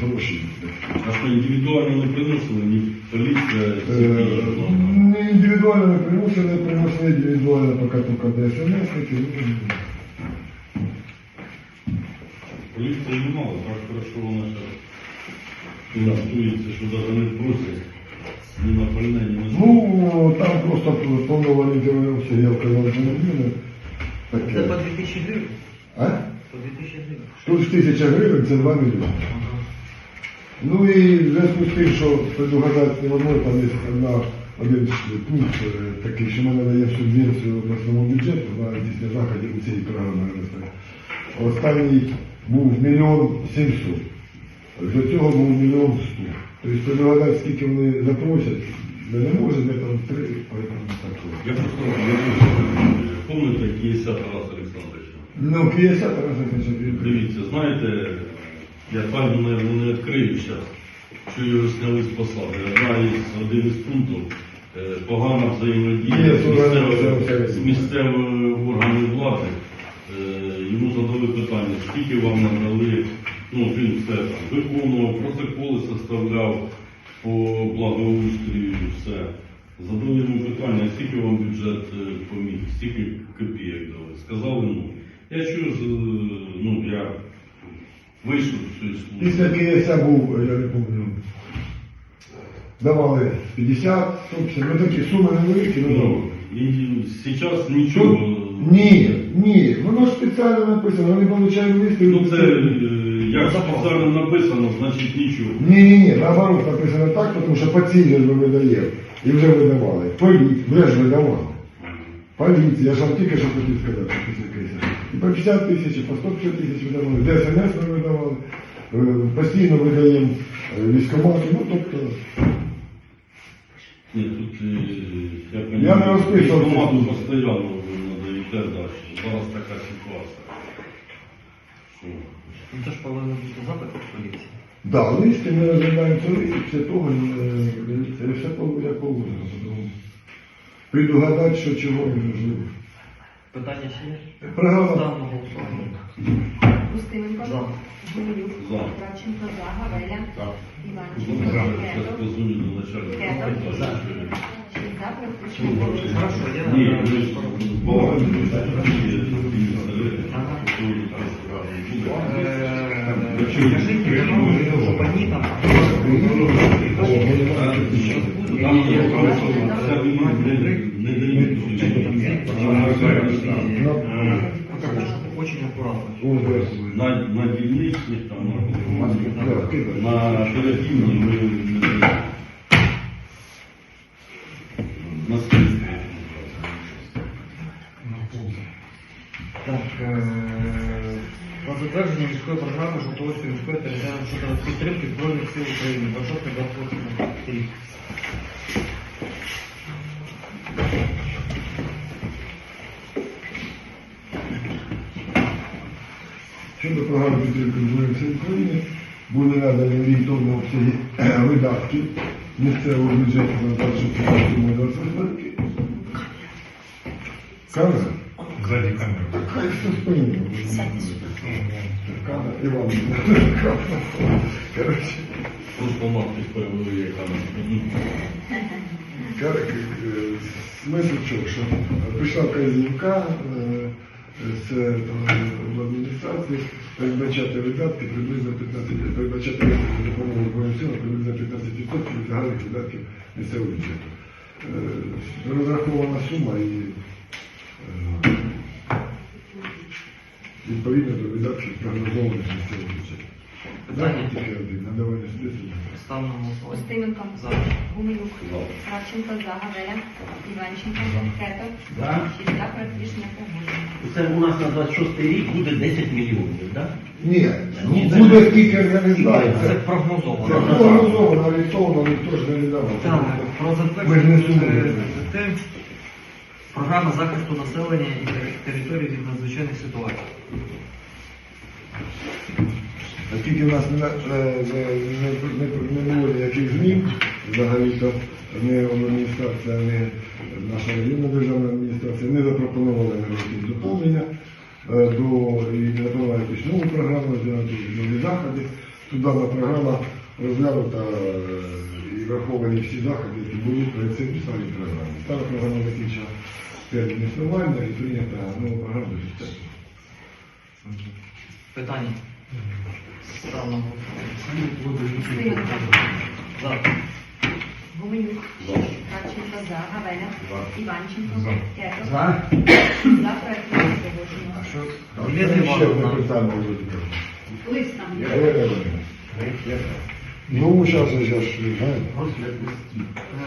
гроші. А що індивідуально не приносили, ні поліція, Е, Не індивідуально не примусили, примусили індивідуально поки тільки ДСНСники. ну, поліція не мала, так хорошо вона зараз фінансується, що навіть не просять ні на пальне, ні на Ну, там просто плановані з'явився явка на автомобілі. Це по Таке. 2000 гривень? А? По 2000 гривень. Тут ж тисяча гривень, це 2 мільйони. Ну і в зв'язку з тим, що предугадати невозможно, там є одна, один пункт е, такий, що ми надаємо субвенцію обласному бюджету на здійснення заходів у цієї програми. Останній був мільйон сімсот. До цього був мільйон сто. Тобто предугадати, скільки вони запросять, ми не можемо, там три, поэтому так. Я просто пам'ятаю, як є Тарас Олександрович. Ну, 50 разів значить. Дивіться, знаєте, я тайну, мабуть, не відкрию зараз, що його зняли з посади. Одна із, один із пунктів е, погана взаємодія з це місцевими, органами влади. Е, Йому задали питання, скільки вам надали, ну він все там виконував, протоколи составляв по благоустрію, все. Задали йому питання, скільки вам бюджет е, поміг, скільки копійок дали. Сказали, ну, я чую, ну, я вийшов з цієї служби. Після КСА був, я не пам'ятаю, давали 50, 150, ну такі суми невеликі, ну давали. Ну, і зараз нічого. Ні, ні, воно ж спеціально написано, вони получають листи. Ну це е, як спеціально написано, значить нічого. Ні, ні, ні, наоборот написано так, тому що по цілі ж ми видаємо. І вже видавали. Політ, вже ж видавали. Поліція, я ж вам тільки що хотів сказати, після КСА. І по 50 тисяч, і по 150 тисяч видавали, ДСНС ми видавали, е, постійно видаємо е, військомати, ну тобто. Ні, тут е, я Я не розписував. військкомату постійно надаєте далі. Зараз така ситуація. Що? Ну це ж повинен бути запит від поліції. Да, листи ми розглядаємо це лист, все того, е, це все по- як положено. тому Предугадати, що чого неможливо. Питання ще є? Програма. Став на голосування. Устименко. За. Гуменюк. За. Кравченко. За. Гавеля. Так. Іванченко. Зараз Кетов. позвоню до начальника. Кетов. За. Шість за. Практично. Хорошо, я Ні, е, ви ж балакали, Ага. Ага. Е, Скажіть, ну, щоб вони там Там є просто, це ви не- Очень аккуратно. О, На, на дільничних, там, на, Да, кидай. на оперативній ми. На слідстві. Так, про затвердження міської програми Жовтоводської міської територіальної підтримки Збройних сил України 26 рік. Щодо програми підтримки Збройних України були надані орієнтовні обсяги видатків місцевого бюджету на 2028 роки. Камера? Сзади камера. Хай все спинить. Камера, Іван. Короче, Просто мати перевели, яка кор- е, смисл чого, що прийшла вказівка е, з е, в адміністрації передбачати видатки приблизно 15, передбачати допомогу Збройним приблизно 15% від загальних видатків місцевого бюджету. Е, Розрахована сума і е, відповідно до видатків прогнозованих місцевого бюджету. Питання? Тільки один, надавання списку. Став на голосування. Устименко. За. Гуменюк. За. Гавеля. Іванченко. Шість за. Практично. погоджено. Це у нас на 26 рік буде 10 мільйонів, так? Ні, Ні, це- буде тільки Це прогнозовано. Це прогнозовано, орієнтовно, ніхто ж не віддавав. Так, про Ми ж не затвердження сумуємо. е, програма захисту населення і тери- території від надзвичайних ситуацій. Оскільки в нас не, не, не, не, не було ніяких змін, взагалі-то не адміністрація, не наша районна державна адміністрація не запропонували ніяких доповнення е, до і не якусь нову програму, зробити нові заходи. що дана програма розглянута е, і враховані всі заходи, які були перед цим старій програмі. Стара програма закінчила термін існування і прийнята нова програма до життя. Питання. Став на голосування. Гуменюк. Харченко за. Гавеля. Іванченко. Кето. За. За проект. А що? А Олена ще одне Івановна. питання буде. Лист там. Ну, зараз я ж не знаю.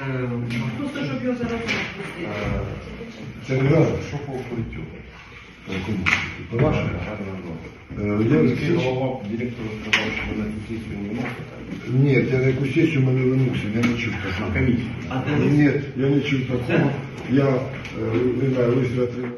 Е, Просто, щоб його зараз розпустити. Це не треба. Що по укриттю? Е, Я голова сказав, що ви на цю сесію не можете. Ні, я на я не чув такого. Ні, я не чув такого. Я е, не знаю, отримав.